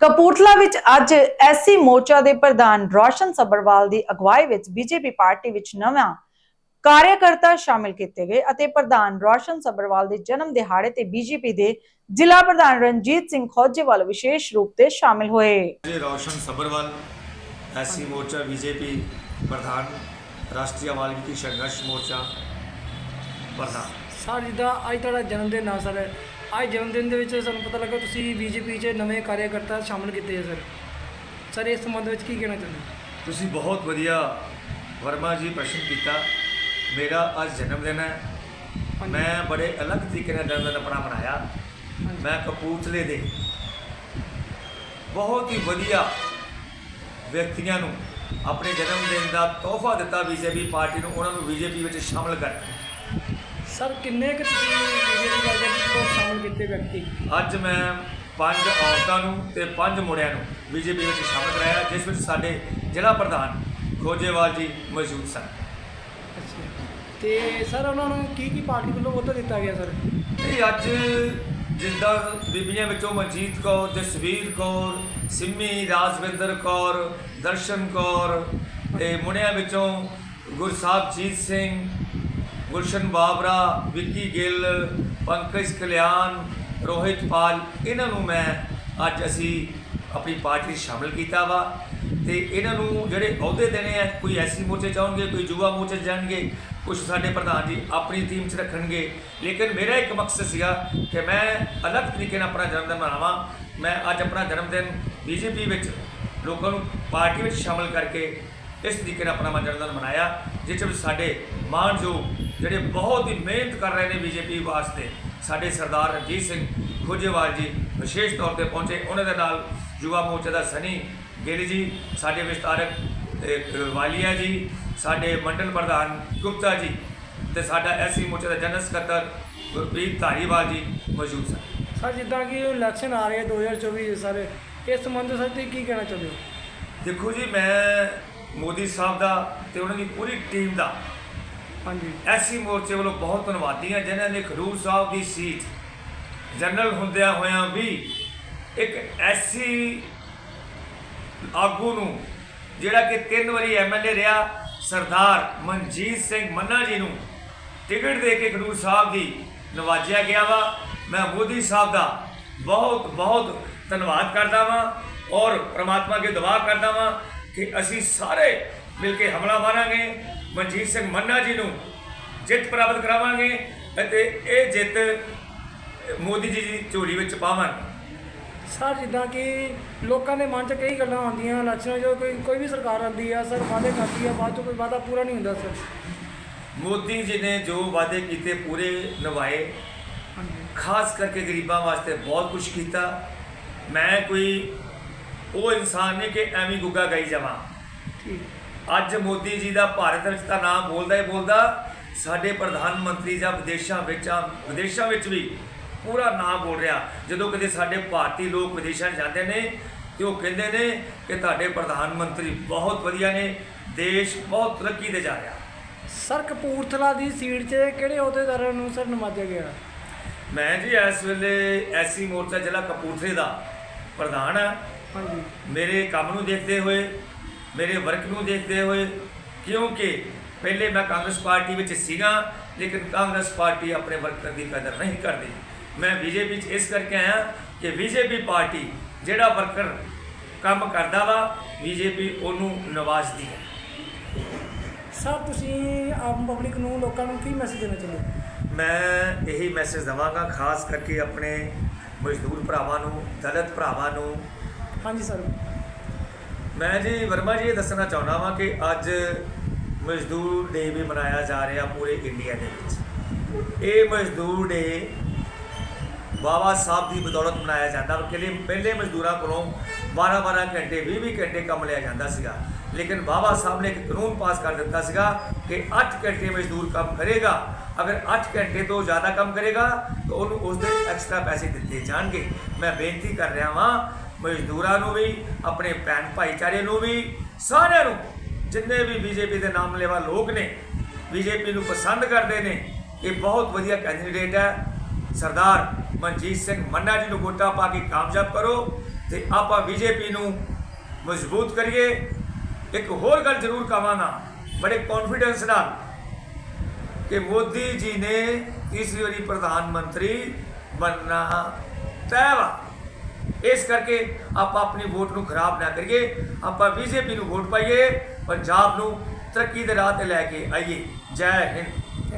ਕਪੂਰਥਲਾ ਵਿੱਚ ਅੱਜ ਐਸਸੀ ਮੋਰਚਾ ਦੇ ਪ੍ਰਧਾਨ ਰੋਸ਼ਨ ਸੱਭਰਵਾਲ ਦੀ ਅਗਵਾਈ ਵਿੱਚ ਬੀਜੇਪੀ ਪਾਰਟੀ ਵਿੱਚ ਨਵਾਂ ਕਾਰਜਕਰਤਾ ਸ਼ਾਮਿਲ ਕੀਤੇ ਗਏ ਅਤੇ ਪ੍ਰਧਾਨ ਰੋਸ਼ਨ ਸੱਭਰਵਾਲ ਦੇ ਜਨਮ ਦਿਹਾੜੇ ਤੇ ਬੀਜੇਪੀ ਦੇ ਜ਼ਿਲ੍ਹਾ ਪ੍ਰਧਾਨ ਰਣਜੀਤ ਸਿੰਘ ਖੋਜੇਵਾਲ ਵਿਸ਼ੇਸ਼ ਰੂਪ ਤੇ ਸ਼ਾਮਿਲ ਹੋਏ। ਜੀ ਰੌਸ਼ਨ ਸਬਰਵਾਲ ਐਸਸੀ ਮੋਰਚਾ ਬੀਜੇਪੀ ਪ੍ਰਧਾਨ ਰਾਸ਼ਟਰੀ ਵਾਲਮੀਕੀ ਸੰਘਰਸ਼ ਮੋਰਚਾ ਪ੍ਰਧਾਨ। ਸਰ ਜਿੱਦਾਂ ਅੱਜ ਤੁਹਾਡਾ ਜਨਮ ਦਿਨ ਆ ਸਰ। ਅੱਜ ਜਨਮ ਦਿਨ ਦੇ ਵਿੱਚ ਸਾਨੂੰ ਪਤਾ ਲੱਗਾ ਤੁਸੀਂ ਬੀਜੇਪੀ 'ਚ ਨਵੇਂ ਕਾਰਜਕਰਤਾ ਸ਼ਾਮਲ ਕੀਤੇ ਹੈ ਸਰ ਸਰ ਇਸ ਸੰਬੰਧ ਵਿੱਚ ਕੀ ਕਹਿਣਾ ਚਾਹੁੰਦੇ ਹੋ? ਤੁਸੀਂ ਬਹੁਤ ਵਧੀਆ ਵਰਮਾ ਜੀ ਪ੍ਰਸ਼ਨ ਕੀਤਾ ਮੇਰਾ ਅੱਜ ਜਨਮ ਦਿਨ ਹੈ ਹਾਂਜੀ। ਮੈਂ ਬੜੇ ਅਲੱਗ ਤਰੀਕੇ ਨਾਲ ਜਨਮ ਦਿਨ ਆਪਣਾ ਮਨਾਇਆ ਹਾਂਜੀ। ਮੈਂ ਕਪੂਰਥਲੇ ਦੇ ਬਹੁਤ ਹੀ ਵਧੀਆ ਵਿਅਕਤੀਆਂ ਨੂੰ ਆਪਣੇ ਜਨਮ ਦਿਨ ਦਾ ਤੋਹਫਾ ਦਿੱਤਾ ਬੀਜੇਪੀ ਪਾਰਟੀ ਨੂੰ ਉਹਨਾਂ ਨੂੰ ਬੀਜੇਪੀ ਵਿੱਚ ਸ਼ਾਮਲ ਕਰ ਸਰ ਕਿੰਨੇ ਕੁ ਤੁਸੀਂ ਬੀਜੇਪੀ ਕਾਰਜਕਰਤਾ ਤੋਂ ਸ਼ਾਮਲ ਕੀਤੇ ਵਿਅਕਤੀ? ਅੱਜ ਮੈਂ ਪੰਜ ਔਰਤਾਂ ਨੂੰ ਤੇ ਪੰਜ ਮੁੰਡਿਆਂ ਨੂੰ ਬੀਜੇਪੀ ਵਿੱਚ ਸ਼ਾਮਲ ਕਰਾਇਆ ਜਿਸ ਵਿੱਚ ਸਾਡੇ ਜ਼ਿਲ੍ਹਾ ਪ੍ਰਧਾਨ ਖੋਜੇਵਾਲ ਜੀ ਮੌਜੂਦ ਸਨ। ਤੇ ਸਰ ਉਹਨਾਂ ਨੂੰ ਕੀ ਕੀ ਪਾਰਟੀ ਵੱਲੋਂ ਅਹੁਦਾ ਦਿੱਤਾ ਗਿਆ ਸਰ? ਇਹ ਅੱਜ ਜਿੱਦਾਂ ਬੀਬੀਆਂ ਵਿੱਚੋਂ ਮਨਜੀਤ ਕੌਰ ਜਸਵੀਰ ਕੌਰ ਸਿੰਮੀ ਰਾਜਵਿੰਦਰ ਕੌਰ ਦਰਸ਼ਨ ਕੌਰ ਤੇ ਮੁੰਡਿਆਂ ਵਿੱਚੋਂ ਗੁਰਸਾਹਿਬਜੀਤ ਸਿੰਘ ਗੁਲਸ਼ਨ ਬਾਬਰਾ, ਵਿੱਕੀ ਗਿੱਲ, ਪੰਕਜ ਕਲਿਆਣ, ਰੋਹਿਤ ਪਾਲ, ਇਹਨਾਂ ਨੂੰ ਮੈਂ ਅੱਜ ਅਸੀਂ ਆਪਣੀ ਪਾਰਟੀ 'ਚ ਸ਼ਾਮਿਲ ਕੀਤਾ ਵਾ। ਤੇ ਇਹਨਾਂ ਨੂੰ ਜਿਹੜੇ ਅਹੁਦੇ ਦੇਣੇ ਆ, ਕੋਈ ਐਸੀ ਮੋਰਚੇ ਚਾਹਣਗੇ ਕੋਈ ਯੁਵਾ ਮੋਰਚੇ 'ਚ ਜਾਣਗੇ ਕੁਝ ਸਾਡੇ ਪ੍ਰਧਾਨ ਜੀ ਆਪਣੀ ਟੀਮ 'ਚ ਰੱਖਣਗੇ। ਲੇਕਿਨ ਮੇਰਾ ਇੱਕ ਮਕਸਦ ਸੀਗਾ ਕਿ ਮੈਂ ਅਲੱਗ ਤਰੀਕੇ ਨਾਲ ਆਪਣਾ ਜਨਮ ਦਿਨ ਮਨਾਵਾਂ। ਮੈਂ ਅੱਜ ਆਪਣਾ ਜਨਮ ਦਿਨ ਬੀਜੇਪੀ ਵਿੱਚ ਲੋਕਾਂ ਨੂੰ ਪਾਰਟੀ ਵਿੱਚ ਸ਼ਾਮਲ ਕਰਕੇ ਇਸ ਤਰੀਕੇ ਨਾਲ ਆਪਣਾ ਮੈਂ ਜਨਮ ਦਿਨ ਮਨਾਇਆ, ਜਿਸ ਵਿੱਚ ਸਾਡੇ ਮਾਣਯੋਗ ਜਿਹੜੇ ਬਹੁਤ ਹੀ ਮਿਹਨਤ ਕਰ ਰਹੇ ਨੇ ਬੀਜੇਪੀ ਵਾਸਤੇ ਸਾਡੇ ਸਰਦਾਰ ਰਣਜੀਤ ਸਿੰਘ ਖੋਜੇਵਾਲ ਜੀ ਵਿਸ਼ੇਸ਼ ਤੌਰ ਤੇ ਪਹੁੰਚੇ। ਉਹਨਾਂ ਦੇ ਨਾਲ ਯੁਵਾ ਮੋਰਚਾ ਦਾ ਸਨੀ ਗਿੱਲ ਜੀ ਸਾਡੇ ਵਿਸਤਾਰਕ ਵਾਲੀਆ ਜੀ ਸਾਡੇ ਮੰਡਲ ਪ੍ਰਧਾਨ ਗੁਪਤਾ ਜੀ ਤੇ ਸਾਡਾ ਐਸੀ ਮੋਰਚਾ ਦਾ ਜਨਰਲ ਸਕੱਤਰ ਗੁਰਪ੍ਰੀਤ ਧਾਰੀਵਾਲ ਜੀ ਮੌਜੂਦ ਸਨ। ਸਰ ਜਿੱਦਾਂ ਕਿ ਇਲੈਕਸ਼ਨ ਆ ਰਹੇ 2024 ਸਰ ਇਸ ਸੰਬੰਧ ਵਿੱਚ ਸਰ ਤੁਸੀਂ ਕੀ ਕਹਿਣਾ ਚਾਹੁੰਦੇ ਹੋ? ਦੇਖੋ ਜੀ ਮੈਂ ਮੋਦੀ ਸਾਹਿਬ ਦਾ ਤੇ ਉਹਨਾਂ ਦੀ ਪੂਰੀ ਟੀਮ ਦਾ ਹਾਂਜੀ। ਐਸੀ ਮੋਰਚੇ ਵੱਲੋਂ ਬਹੁਤ ਧੰਨਵਾਦੀ ਹਾਂ ਜਿਨ੍ਹਾਂ ਨੇ ਖਡੂਰ ਸਾਹਿਬ ਦੀ ਸੀਟ ਜਨਰਲ ਹੁੰਦਿਆਂ ਹੋਇਆਂ ਵੀ ਇੱਕ ਐਸੀ ਆਗੂ ਨੂੰ, ਜਿਹੜਾ ਕਿ ਤਿੰਨ ਵਾਰੀ ਐਮਐਲਏ ਰਿਹਾ, ਸਰਦਾਰ ਮਨਜੀਤ ਸਿੰਘ ਮੰਨਾ ਜੀ ਨੂੰ ਟਿਕਟ ਦੇ ਕੇ ਖਡੂਰ ਸਾਹਿਬ ਦੀ ਨਵਾਜਿਆ ਗਿਆ ਵਾ। ਮੈਂ ਮੋਦੀ ਸਾਹਿਬ ਦਾ ਬਹੁਤ ਬਹੁਤ ਧੰਨਵਾਦ ਕਰਦਾ ਵਾਂ ਔਰ ਪ੍ਰਮਾਤਮਾ ਅੱਗੇ ਦੁਆ ਕਰਦਾ ਵਾਂ ਕਿ ਅਸੀਂ ਸਾਰੇ ਮਿਲ ਕੇ ਹਮਲਾ ਮਾਰਾਂਗੇ। ਮਨਜੀਤ ਸਿੰਘ ਮੰਨਾ ਜੀ ਨੂੰ ਜਿੱਤ ਪ੍ਰਾਪਤ ਕਰਾਵਾਂਗੇ ਅਤੇ ਇਹ ਜਿੱਤ ਮੋਦੀ ਜੀ ਦੀ ਝੋਲੀ ਵਿੱਚ ਪਾਵਾਂਗੇ। ਸਰ ਜਿੱਦਾਂ ਕਿ ਲੋਕਾਂ ਦੇ ਮਨ 'ਚ ਕਈ ਗੱਲਾਂ ਆਉਂਦੀਆਂ ਇਲੈਕਸ਼ਨਾਂ 'ਚ ਕੋਈ ਕੋਈ ਵੀ ਸਰਕਾਰ ਆਉਂਦੀ ਆ ਸਰ ਵਾਅਦੇ ਕਰਦੀ ਆ ਬਾਅਦ 'ਚੋਂ ਕੋਈ ਵਾਅਦਾ ਪੂਰਾ ਨਹੀਂ ਹੁੰਦਾ ਸਰ। ਮੋਦੀ ਜੀ ਨੇ ਜੋ ਵਾਅਦੇ ਕੀਤੇ ਪੂਰੇ ਨਿਭਾਏ। ਖਾਸ ਕਰਕੇ ਗਰੀਬਾਂ ਵਾਸਤੇ ਬਹੁਤ ਕੁਝ ਕੀਤਾ। ਮੈਂ ਕੋਈ ਉਹ ਇਨਸਾਨ ਨਹੀਂ ਕਿ ਐਵੇਂ ਗੁੱਗਾ ਗਾਈ ਜਾਵਾਂ। ਠੀਕ। ਅੱਜ ਮੋਦੀ ਜੀ ਦਾ ਭਾਰਤ ਵਿੱਚ ਤਾਂ ਨਾਮ ਬੋਲਦਾ ਹੀ ਬੋਲਦਾ ਸਾਡੇ ਪ੍ਰਧਾਨ ਮੰਤਰੀ ਜਾਂ ਵਿਦੇਸ਼ਾਂ ਵਿੱਚ ਆ ਵਿਦੇਸ਼ਾਂ ਵਿੱਚ ਵੀ ਪੂਰਾ ਨਾਮ ਬੋਲ ਰਿਹਾ। ਜਦੋਂ ਕਦੇ ਸਾਡੇ ਭਾਰਤੀ ਲੋਕ ਵਿਦੇਸ਼ਾਂ ਜਾਂਦੇ ਨੇ ਤੇ ਉਹ ਕਹਿੰਦੇ ਨੇ ਕਿ ਤੁਹਾਡੇ ਪ੍ਰਧਾਨ ਮੰਤਰੀ ਬਹੁਤ ਵਧੀਆ ਨੇ ਦੇਸ਼ ਬਹੁਤ ਤਰੱਕੀ ਤੇ ਜਾ ਰਿਹਾ। ਸਰ ਕਪੂਰਥਲਾ ਦੀ ਸੀਟ 'ਚ ਕਿਹੜੇ ਅਹੁਦੇਦਾਰਾਂ ਨੂੰ ਸਰ ਨਵਾਜਿਆ ਗਿਆ? ਮੈਂ ਜੀ ਇਸ ਵੇਲੇ ਐਸੀ ਮੋਰਚਾ ਜ਼ਿਲ੍ਹਾ ਕਪੂਰਥਲੇ ਦਾ ਪ੍ਰਧਾਨ ਹਾਂ। ਹਾਂਜੀ। ਮੇਰੇ ਕੰਮ ਨੂੰ ਦੇਖਦੇ ਹੋਏ ਮੇਰੇ ਵਰਕ ਨੂੰ ਦੇਖਦੇ ਹੋਏ ਕਿਉਂਕਿ ਪਹਿਲੇ ਮੈਂ ਕਾਂਗਰਸ ਪਾਰਟੀ ਵਿੱਚ ਸੀਗਾ ਲੇਕਿਨ ਕਾਂਗਰਸ ਪਾਰਟੀ ਆਪਣੇ ਵਰਕਰ ਦੀ ਕਦਰ ਨਹੀਂ ਕਰਦੀ। ਮੈਂ ਬੀਜੇਪੀ 'ਚ ਇਸ ਕਰਕੇ ਆਇਆ ਕਿ ਬੀਜੇਪੀ ਪਾਰਟੀ ਜਿਹੜਾ ਵਰਕਰ ਕੰਮ ਕਰਦਾ ਵਾ ਬੀਜੇਪੀ ਉਹਨੂੰ ਨਵਾਜ਼ਦੀ ਹੈ। ਸਰ ਤੁਸੀਂ ਆਮ ਪਬਲਿਕ ਨੂੰ ਲੋਕਾਂ ਨੂੰ ਕੀ ਮੈਸੇਜ ਦੇਣਾ ਚਾਹੁੰਦੇ ਹੋ? ਮੈਂ ਇਹੀ ਮੈਸੇਜ ਦਵਾਂਗਾ ਖਾਸ ਕਰਕੇ ਆਪਣੇ ਮਜ਼ਦੂਰ ਭਰਾਵਾਂ ਨੂੰ ਦਲਿਤ ਭਰਾਵਾਂ ਨੂੰ। ਹਾਂਜੀ ਸਰ। ਮੈਂ ਜੀ ਵਰਮਾ ਜੀ ਇਹ ਦੱਸਣਾ ਚਾਹੁੰਦਾ ਵਾਂ ਕਿ ਅੱਜ ਮਜ਼ਦੂਰ ਡੇ ਵੀ ਮਨਾਇਆ ਜਾ ਰਿਹਾ ਪੂਰੇ ਇੰਡੀਆ ਦੇ ਵਿੱਚ। ਇਹ ਮਜ਼ਦੂਰ ਡੇ ਬਾਬਾ ਸਾਹਿਬ ਦੀ ਬਦੌਲਤ ਮਨਾਇਆ ਜਾਂਦਾ ਵਾ। ਪਹਿਲੇ ਮਜ਼ਦੂਰਾਂ ਕੋਲੋਂ 12-12 ਘੰਟੇ 20-20 ਘੰਟੇ ਕੰਮ ਲਿਆ ਜਾਂਦਾ ਸੀਗਾ। ਲੇਕਿਨ ਬਾਬਾ ਸਾਹਿਬ ਨੇ ਇੱਕ ਕਾਨੂੰਨ ਪਾਸ ਕਰ ਦਿੱਤਾ ਸੀਗਾ ਕਿ 8 ਘੰਟੇ ਮਜ਼ਦੂਰ ਕੰਮ ਕਰੇਗਾ। ਅਗਰ 8 ਘੰਟੇ ਤੋਂ ਜ਼ਿਆਦਾ ਕੰਮ ਕਰੇਗਾ, ਤਾਂ ਉਹਨੂੰ ਉਸ ਦੇ ਐਕਸਟਰਾ ਪੈਸੇ ਦਿੱਤੇ ਜਾਣਗੇ। ਮੈਂ ਬੇਨਤੀ ਕਰ ਰਿਹਾ ਵਾਂ ਮਜ਼ਦੂਰਾਂ ਨੂੰ ਵੀ, ਆਪਣੇ ਭੈਣ ਭਾਈਚਾਰੇ ਨੂੰ ਵੀ, ਸਾਰਿਆਂ ਨੂੰ, ਜਿੰਨੇ ਵੀ ਬੀਜੇਪੀ ਦੇ ਨਾਮ ਲੈਵਾ ਲੋਕ ਨੇ, ਬੀਜੇਪੀ ਨੂੰ ਪਸੰਦ ਕਰਦੇ ਨੇ, ਇਹ ਬਹੁਤ ਵਧੀਆ ਕੈਂਡੀਡੇਟ ਹੈ। ਸਰਦਾਰ ਮਨਜੀਤ ਸਿੰਘ ਮੰਨਾ ਜੀ ਨੂੰ ਵੋਟਾਂ ਪਾ ਕੇ ਕਾਮਯਾਬ ਕਰੋ ਤੇ ਆਪਾਂ ਬੀਜੇਪੀ ਨੂੰ ਮਜ਼ਬੂਤ ਕਰੀਏ। ਇੱਕ ਹੋਰ ਗੱਲ ਜ਼ਰੂਰ ਕਹਾਂਗਾ, ਬੜੇ ਕੌਨਫੀਡੈਂਸ ਨਾਲ ਕਿ ਮੋਦੀ ਜੀ ਨੇ ਤੀਸਰੀ ਵਾਰੀ ਪ੍ਰਧਾਨ ਮੰਤਰੀ ਬਣਨਾ ਤੈਅ ਵਾ। ਇਸ ਕਰਕੇ ਆਪਾਂ ਆਪਣੀ ਵੋਟ ਨੂੰ ਖਰਾਬ ਨਾ ਕਰੀਏ, ਆਪਾਂ ਬੀਜੇਪੀ ਨੂੰ ਵੋਟ ਪਾਈਏ, ਪੰਜਾਬ ਨੂੰ ਤਰੱਕੀ ਦੇ ਰਾਹ ਤੇ ਲੈ ਕੇ ਆਈਏ। ਜੈ ਹਿੰਦ। ਥੈਂਕ